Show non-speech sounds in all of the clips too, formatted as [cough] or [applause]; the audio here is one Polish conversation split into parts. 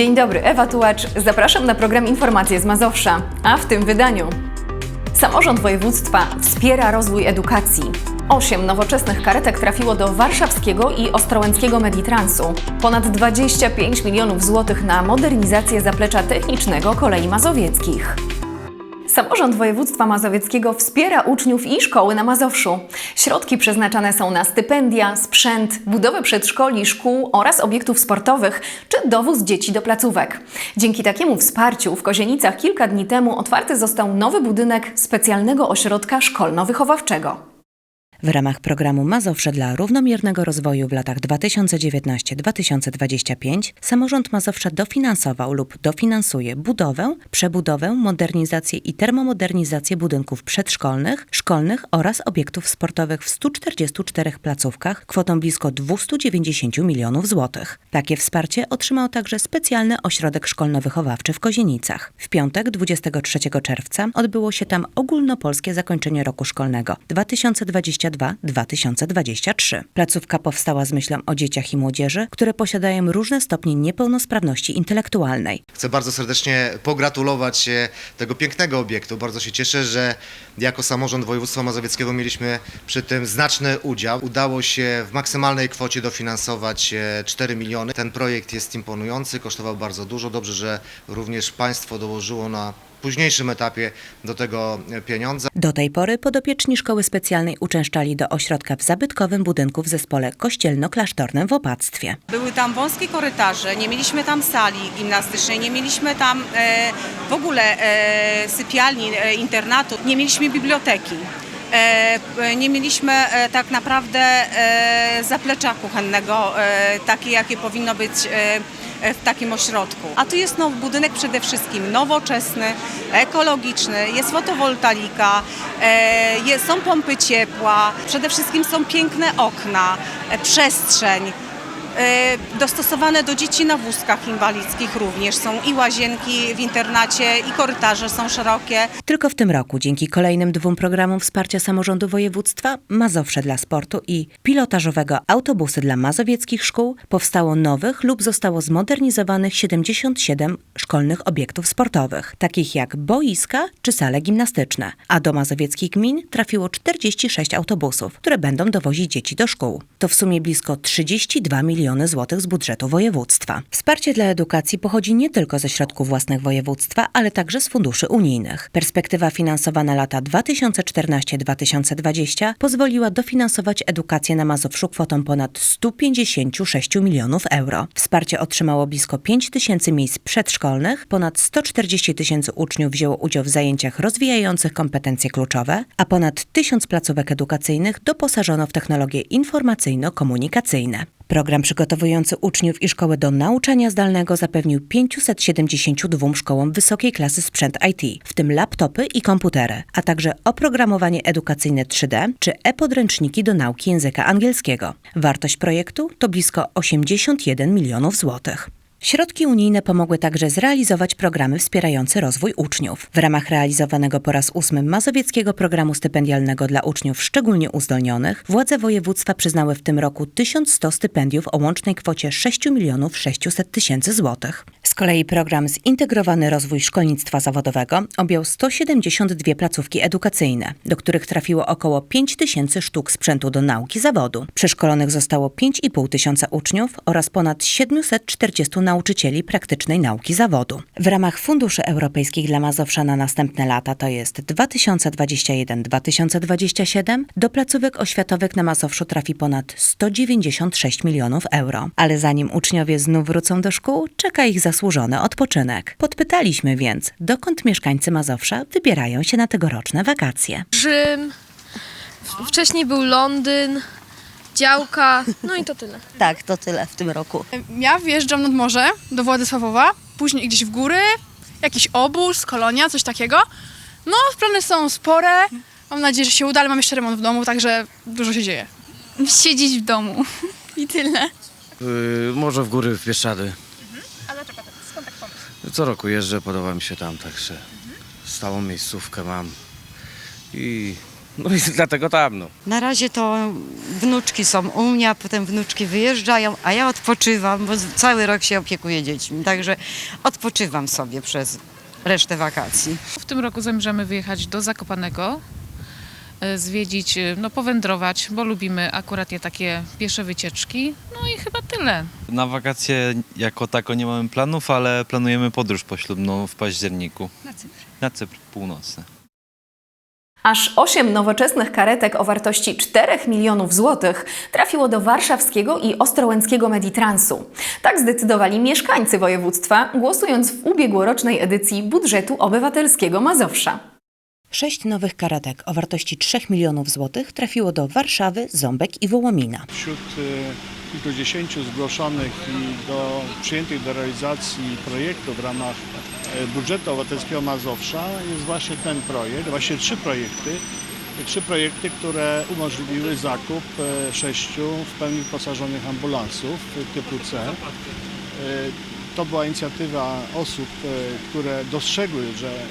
Dzień dobry, Ewa Tułacz. Zapraszam na program Informacje z Mazowsza. A w tym wydaniu Samorząd województwa wspiera rozwój edukacji. Osiem nowoczesnych karetek trafiło do warszawskiego i ostrołęckiego Meditransu. Ponad 25 milionów złotych na modernizację zaplecza technicznego kolei mazowieckich. Samorząd województwa mazowieckiego wspiera uczniów i szkoły na Mazowszu. Środki przeznaczane są na stypendia, sprzęt, budowę przedszkoli, szkół oraz obiektów sportowych czy dowóz dzieci do placówek. Dzięki takiemu wsparciu w Kozienicach kilka dni temu otwarty został nowy budynek specjalnego ośrodka szkolno-wychowawczego. W ramach programu Mazowsze dla równomiernego rozwoju w latach 2019-2025 samorząd Mazowsza dofinansował lub dofinansuje budowę, przebudowę, modernizację i termomodernizację budynków przedszkolnych, szkolnych oraz obiektów sportowych w 144 placówkach kwotą blisko 290 milionów złotych. Takie wsparcie otrzymał także specjalny ośrodek szkolno-wychowawczy w Kozienicach. W piątek 23 czerwca odbyło się tam ogólnopolskie zakończenie roku szkolnego 2022-2023. Placówka powstała z myślą o dzieciach i młodzieży, które posiadają różne stopnie niepełnosprawności intelektualnej. Chcę bardzo serdecznie pogratulować e, tego pięknego obiektu. Bardzo się cieszę, że jako samorząd województwa mazowieckiego mieliśmy przy tym znaczny udział. Udało się w maksymalnej kwocie dofinansować e, 4 miliony. Ten projekt jest imponujący, kosztował bardzo dużo. Dobrze, że również państwo dołożyło na późniejszym etapie do tego e, pieniądze. Do tej pory podopieczni szkoły specjalnej uczęszczali do ośrodka w zabytkowym budynku w zespole kościelno-klasztornym w Opactwie. Były tam wąskie korytarze, nie mieliśmy tam sali gimnastycznej, nie mieliśmy tam e, w ogóle e, sypialni, e, internatu, nie mieliśmy biblioteki. E, p- nie mieliśmy e, tak naprawdę e, zaplecza kuchennego, e, takie jakie powinno być e, e, w takim ośrodku. A tu jest no, budynek przede wszystkim nowoczesny, ekologiczny, jest fotowoltaika, e, są pompy ciepła, przede wszystkim są piękne okna, e, przestrzeń. E, Dostosowane do dzieci na wózkach inwalidzkich również są i łazienki w internacie, i korytarze są szerokie. Tylko w tym roku, dzięki kolejnym dwóm programom wsparcia samorządu województwa, Mazowsze dla sportu i pilotażowego autobusy dla mazowieckich szkół, powstało nowych lub zostało zmodernizowanych 77 szkolnych obiektów sportowych, takich jak boiska czy sale gimnastyczne. A do mazowieckich gmin trafiło 46 autobusów, które będą dowozić dzieci do szkół. To w sumie blisko 32 miliony złotych z budżetu województwa. Wsparcie dla edukacji pochodzi nie tylko ze środków własnych województwa, ale także z funduszy unijnych. Perspektywa finansowa na lata 2014-2020 pozwoliła dofinansować edukację na Mazowszu kwotą ponad 156 milionów euro. Wsparcie otrzymało blisko 5 tysięcy miejsc przedszkolnych, ponad 140 tysięcy uczniów wzięło udział w zajęciach rozwijających kompetencje kluczowe, a ponad 1000 placówek edukacyjnych doposażono w technologie informacyjno-komunikacyjne. Program przygotowujący uczniów i szkoły do nauczania zdalnego zapewnił 572 szkołom wysokiej klasy sprzęt IT, w tym laptopy i komputery, a także oprogramowanie edukacyjne 3D czy e-podręczniki do nauki języka angielskiego. Wartość projektu to blisko 81 milionów złotych. Środki unijne pomogły także zrealizować programy wspierające rozwój uczniów. W ramach realizowanego po raz ósmy mazowieckiego programu stypendialnego dla uczniów szczególnie uzdolnionych, władze województwa przyznały w tym roku 1100 stypendiów o łącznej kwocie 6 milionów 600 tysięcy złotych. Z kolei program Zintegrowany Rozwój Szkolnictwa Zawodowego objął 172 placówki edukacyjne, do których trafiło około 5 tysięcy sztuk sprzętu do nauki zawodu. Przeszkolonych zostało 5,5 tysiąca uczniów oraz ponad 740 nauczycieli praktycznej nauki zawodu. W ramach funduszy europejskich dla Mazowsza na następne lata, to jest 2021-2027, do placówek oświatowych na Mazowszu trafi ponad 196 milionów euro. Ale zanim uczniowie znów wrócą do szkół, czeka ich zasłużony odpoczynek. Podpytaliśmy więc, dokąd mieszkańcy Mazowsza wybierają się na tegoroczne wakacje. Rzym, wcześniej był Londyn, działka, no i to tyle. Tak, to tyle w tym roku. Ja wjeżdżam nad morze do Władysławowa, później gdzieś w góry, jakiś obóz, kolonia, coś takiego. No, plany są spore. Mam nadzieję, że się uda, ale mam jeszcze remont w domu, także dużo się dzieje. Siedzieć w domu. I tyle. Yy, może w góry w Bieszczady. A dlaczego tak? Skąd tak pomysł? Co roku jeżdżę, podoba mi się tam, także stałą miejscówkę mam i No i [laughs] dlatego tam, no. Na razie to wnuczki są u mnie, a potem wnuczki wyjeżdżają, a ja odpoczywam, bo cały rok się opiekuję dziećmi. Także odpoczywam sobie przez resztę wakacji. W tym roku zamierzamy wyjechać do Zakopanego, e, zwiedzić, e, no powędrować, bo lubimy akurat je takie piesze wycieczki. No i chyba tyle. Na wakacje jako tako nie mamy planów, ale planujemy podróż poślubną w październiku. Na Cypr. Na Cypr północny. Aż 8 nowoczesnych karetek o wartości 4 milionów złotych trafiło do warszawskiego i ostrołęckiego Meditransu. Tak zdecydowali mieszkańcy województwa, głosując w ubiegłorocznej edycji budżetu obywatelskiego Mazowsza. Sześć nowych karetek o wartości 3 milionów złotych trafiło do Warszawy, Ząbek i Wołomina. Wśród e, kilkudziesięciu zgłoszonych i do, przyjętych do realizacji projektów w ramach budżetu obywatelskiego Mazowsza jest właśnie ten projekt, właśnie trzy projekty. Trzy projekty, które umożliwiły zakup e, sześciu w pełni wyposażonych ambulansów e, typu C. E, To była inicjatywa osób, e, które dostrzegły, że e,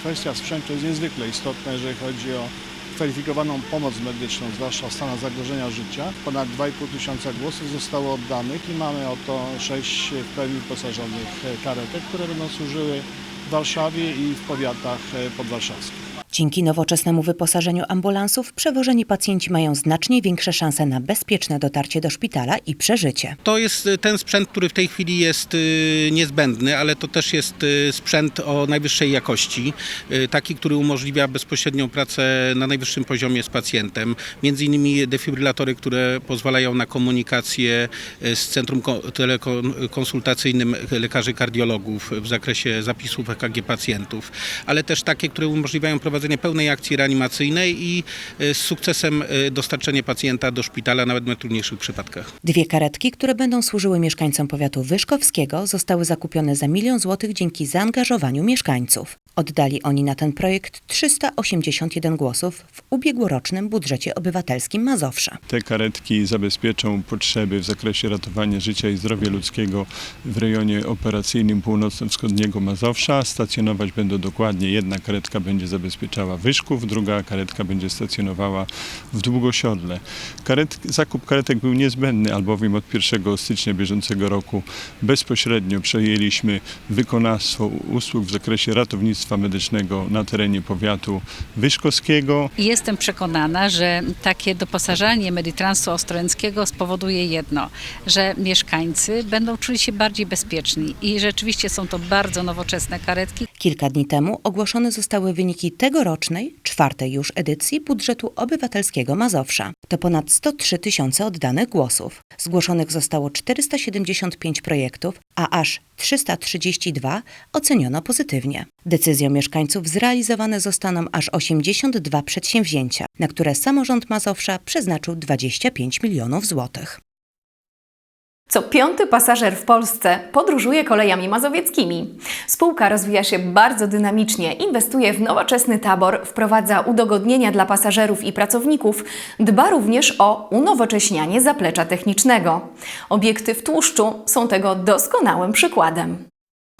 kwestia sprzętu jest niezwykle istotna, jeżeli chodzi o kwalifikowaną pomoc medyczną, zwłaszcza w stanach zagrożenia życia. Ponad 2,5 tysiąca głosów zostało oddanych i mamy oto sześć w pełni wyposażonych karetek, które będą służyły w Warszawie i w powiatach podwarszawskich. Dzięki nowoczesnemu wyposażeniu ambulansów przewożeni pacjenci mają znacznie większe szanse na bezpieczne dotarcie do szpitala i przeżycie. To jest y, ten sprzęt, który w tej chwili jest y, niezbędny, ale to też jest y, sprzęt o najwyższej jakości, taki, który umożliwia bezpośrednią pracę na najwyższym poziomie z pacjentem. Między innymi defibrylatory, które pozwalają na komunikację z centrum ko- telekonsultacyjnym lekarzy kardiologów w zakresie zapisów EKG pacjentów, ale też takie, które umożliwiają prowadzenie pełnej akcji reanimacyjnej i y, z sukcesem y, dostarczenie pacjenta do szpitala nawet w najtrudniejszych przypadkach. Dwie karetki, które będą służyły mieszkańcom powiatu wyszkowskiego, zostały zakupione za milion złotych dzięki zaangażowaniu mieszkańców. Oddali oni na ten projekt 381 głosów w ubiegłorocznym budżecie obywatelskim Mazowsza. Te karetki zabezpieczą potrzeby w zakresie ratowania życia i zdrowia ludzkiego w rejonie operacyjnym północno-wschodniego Mazowsza. Stacjonować będą dokładnie, jedna karetka będzie zabezpieczała Wyszków, druga karetka będzie stacjonowała w Długosiodle. Karet, zakup karetek był niezbędny, albowiem od 1 stycznia bieżącego roku bezpośrednio przejęliśmy wykonawstwo usług w zakresie ratownictwa medycznego na terenie powiatu wyszkowskiego. Jestem przekonana, że takie doposażanie Meditransu Ostrołęckiego spowoduje jedno, że mieszkańcy będą czuli się bardziej bezpieczni i rzeczywiście są to bardzo nowoczesne karetki, Kilka dni temu ogłoszone zostały wyniki tegorocznej, czwartej już edycji budżetu obywatelskiego Mazowsza. To ponad 103 tysiące oddanych głosów. Zgłoszonych zostało 475 projektów, a aż 332 oceniono pozytywnie. Decyzją mieszkańców zrealizowane zostaną aż 82 przedsięwzięcia, na które samorząd Mazowsza przeznaczył 25 milionów złotych. Co piąty pasażer w Polsce podróżuje kolejami mazowieckimi. Spółka rozwija się bardzo dynamicznie, inwestuje w nowoczesny tabor, wprowadza udogodnienia dla pasażerów i pracowników, dba również o unowocześnianie zaplecza technicznego. Obiekty w tłuszczu są tego doskonałym przykładem.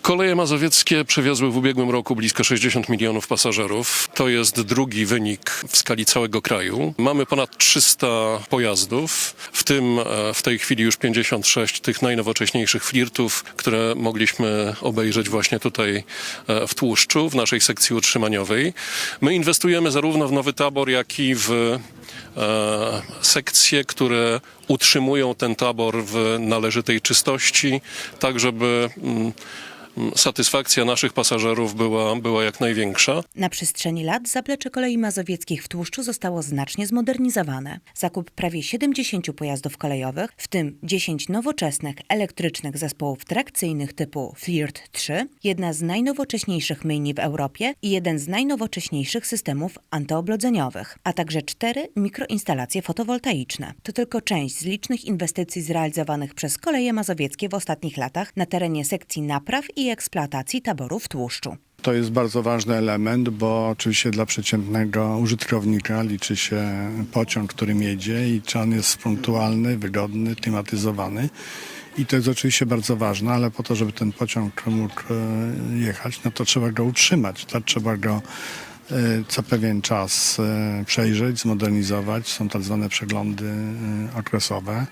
Koleje mazowieckie przewiozły w ubiegłym roku blisko 60 milionów pasażerów. To jest drugi wynik w skali całego kraju. Mamy ponad 300 pojazdów, w tym e, w tej chwili już 56 tych najnowocześniejszych flirtów, które mogliśmy obejrzeć właśnie tutaj e, w Tłuszczu, w naszej sekcji utrzymaniowej. My inwestujemy zarówno w nowy tabor, jak i w e, sekcje, które utrzymują ten tabor w należytej czystości, tak żeby mm, satysfakcja naszych pasażerów była, była jak największa. Na przestrzeni lat zaplecze kolei mazowieckich w Tłuszczu zostało znacznie zmodernizowane. Zakup prawie 70 pojazdów kolejowych, w tym 10 nowoczesnych elektrycznych zespołów trakcyjnych typu Flirt 3, jedna z najnowocześniejszych myjni w Europie i jeden z najnowocześniejszych systemów antyoblodzeniowych, a także cztery mikroinstalacje fotowoltaiczne. To tylko część z licznych inwestycji zrealizowanych przez koleje mazowieckie w ostatnich latach na terenie sekcji napraw i eksploatacji taboru w Tłuszczu. To jest bardzo ważny element, bo oczywiście dla przeciętnego użytkownika liczy się pociąg, którym jedzie i czy on jest punktualny, wygodny, klimatyzowany. I to jest oczywiście bardzo ważne, ale po to, żeby ten pociąg mógł e, jechać, no to trzeba go utrzymać, tak? trzeba go co pewien czas e, przejrzeć, zmodernizować. Są tak zwane przeglądy e, okresowe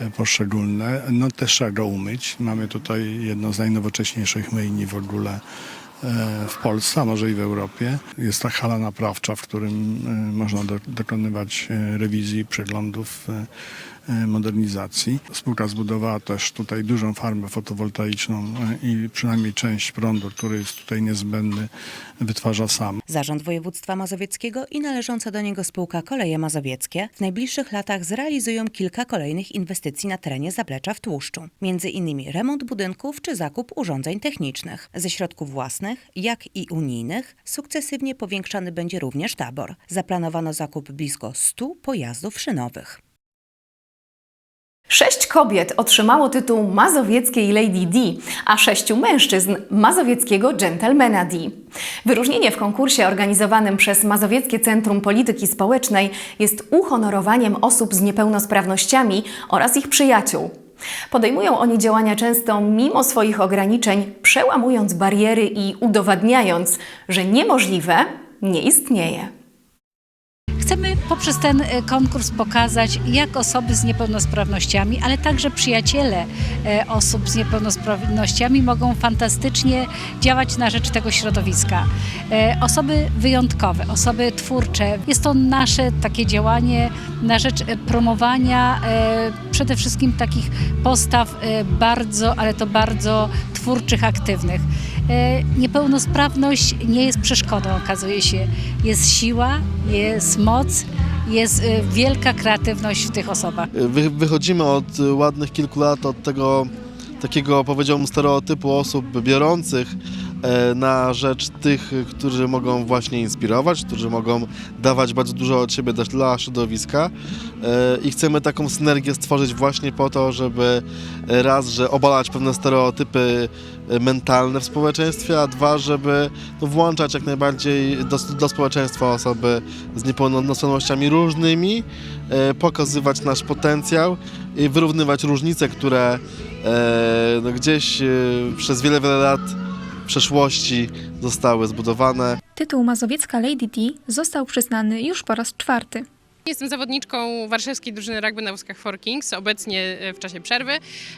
e, poszczególne. No też trzeba go umyć. Mamy tutaj jedną z najnowocześniejszych myjni w ogóle e, w Polsce, a może i w Europie. Jest ta hala naprawcza, w którym e, można do, dokonywać e, rewizji, przeglądów, e, e, modernizacji. Spółka zbudowała też tutaj dużą farmę fotowoltaiczną e, i przynajmniej część prądu, który jest tutaj niezbędny, wytwarza sam. Zarząd Województwa Mazowieckiego i należąca do niego spółka Koleje Mazowieckie w najbliższych latach zrealizują kilka kolejnych inwestycji na terenie Zaplecza w Tłuszczu. Między innymi remont budynków czy zakup urządzeń technicznych. Ze środków własnych, jak i unijnych, sukcesywnie powiększany będzie również tabor. Zaplanowano zakup blisko 100 pojazdów szynowych. Sześć kobiet otrzymało tytuł mazowieckiej Lady D, a sześciu mężczyzn mazowieckiego Gentlemana D. Wyróżnienie w konkursie organizowanym przez Mazowieckie Centrum Polityki Społecznej jest uhonorowaniem osób z niepełnosprawnościami oraz ich przyjaciół. Podejmują oni działania często mimo swoich ograniczeń, przełamując bariery i udowadniając, że niemożliwe nie istnieje. Poprzez ten e, konkurs pokazać, jak osoby z niepełnosprawnościami, ale także przyjaciele e, osób z niepełnosprawnościami mogą fantastycznie działać na rzecz tego środowiska. E, Osoby wyjątkowe, osoby twórcze. Jest to nasze takie działanie na rzecz promowania przede wszystkim takich postaw bardzo, ale to bardzo twórczych, aktywnych. E, Niepełnosprawność nie jest przeszkodą, okazuje się. Jest siła, jest moc, jest e, wielka kreatywność w tych osobach. Wy, wychodzimy od ładnych kilku lat od tego takiego, powiedziałbym, stereotypu osób biorących e, na rzecz tych, którzy mogą właśnie inspirować, którzy mogą dawać bardzo dużo od siebie też dla środowiska E, i chcemy taką synergię stworzyć właśnie po to, żeby e, raz, że obalać pewne stereotypy e, mentalne w społeczeństwie, a dwa, żeby no, włączać jak najbardziej do, do społeczeństwa osoby z niepełnosprawnościami różnymi, e, pokazywać nasz potencjał i wyrównywać różnice, które e, no, gdzieś e, przez wiele, wiele lat przeszłości zostały zbudowane. Tytuł Mazowiecka Lady D został przyznany już po raz czwarty. Jestem zawodniczką warszawskiej drużyny rugby na wózkach Four Kings, obecnie e, w czasie przerwy.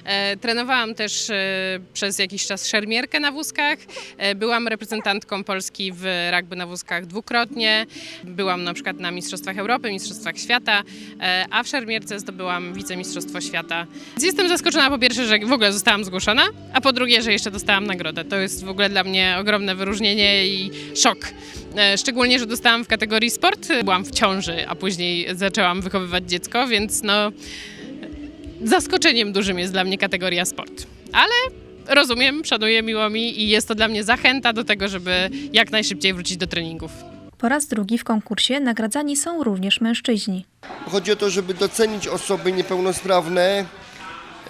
E, trenowałam też e, przez jakiś czas szermierkę na wózkach. E, byłam reprezentantką Polski w rugby na wózkach dwukrotnie. Byłam na przykład na Mistrzostwach Europy, Mistrzostwach Świata, e, a w szermierce zdobyłam wicemistrzostwo świata. Jestem zaskoczona po pierwsze, że w ogóle zostałam zgłoszona, a po drugie, że jeszcze dostałam nagrodę. To jest w ogóle dla mnie ogromne wyróżnienie i szok. E, Szczególnie, że dostałam w kategorii sport. Byłam w ciąży, a później zaczęłam wychowywać dziecko, więc no zaskoczeniem dużym jest dla mnie kategoria sport. Ale rozumiem, szanuję, miło mi i jest to dla mnie zachęta do tego, żeby jak najszybciej wrócić do treningów. Po raz drugi w konkursie nagradzani są również mężczyźni. Chodzi o to, żeby docenić osoby niepełnosprawne,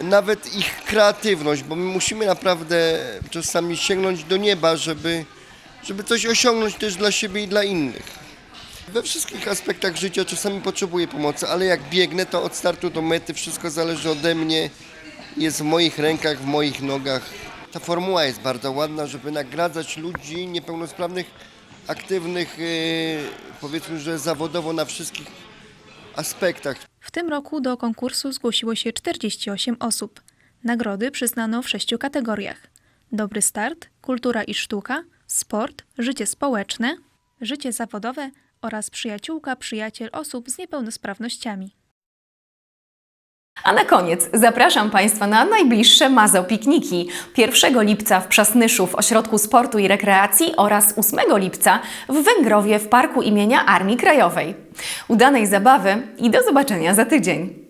nawet ich kreatywność, bo my musimy naprawdę czasami sięgnąć do nieba, żeby, żeby coś osiągnąć też dla siebie i dla innych. We wszystkich aspektach życia czasami potrzebuję pomocy, ale jak biegnę, to od startu do mety wszystko zależy ode mnie, jest w moich rękach, w moich nogach. Ta formuła jest bardzo ładna, żeby nagradzać ludzi niepełnosprawnych, aktywnych, yy, powiedzmy, że zawodowo na wszystkich aspektach. W tym roku do konkursu zgłosiło się 48 osób. Nagrody przyznano w sześciu kategoriach: dobry start, kultura i sztuka, sport, życie społeczne, życie zawodowe oraz przyjaciółka, przyjaciel osób z niepełnosprawnościami. A na koniec zapraszam Państwa na najbliższe Mazał Pikniki. 1 lipca w Przasnyszu w Ośrodku Sportu i Rekreacji oraz 8 lipca w Węgrowie w Parku imienia Armii Krajowej. Udanej zabawy i do zobaczenia za tydzień.